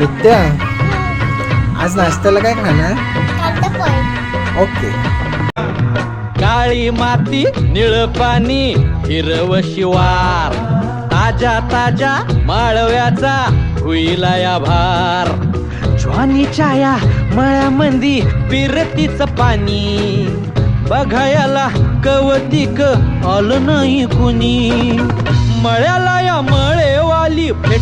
नित्या आज नाश्त्याला काय खाणार? ओके. काळी माती निळ पाणी हिरव शिवार. ताजा ताजा माळव्याचा हुईला या भार. ज्वानीच्या या मळ्यामंदी पिरतीच पाणी. बघायला कवतिक आलं नाही कुणी. मळ्याला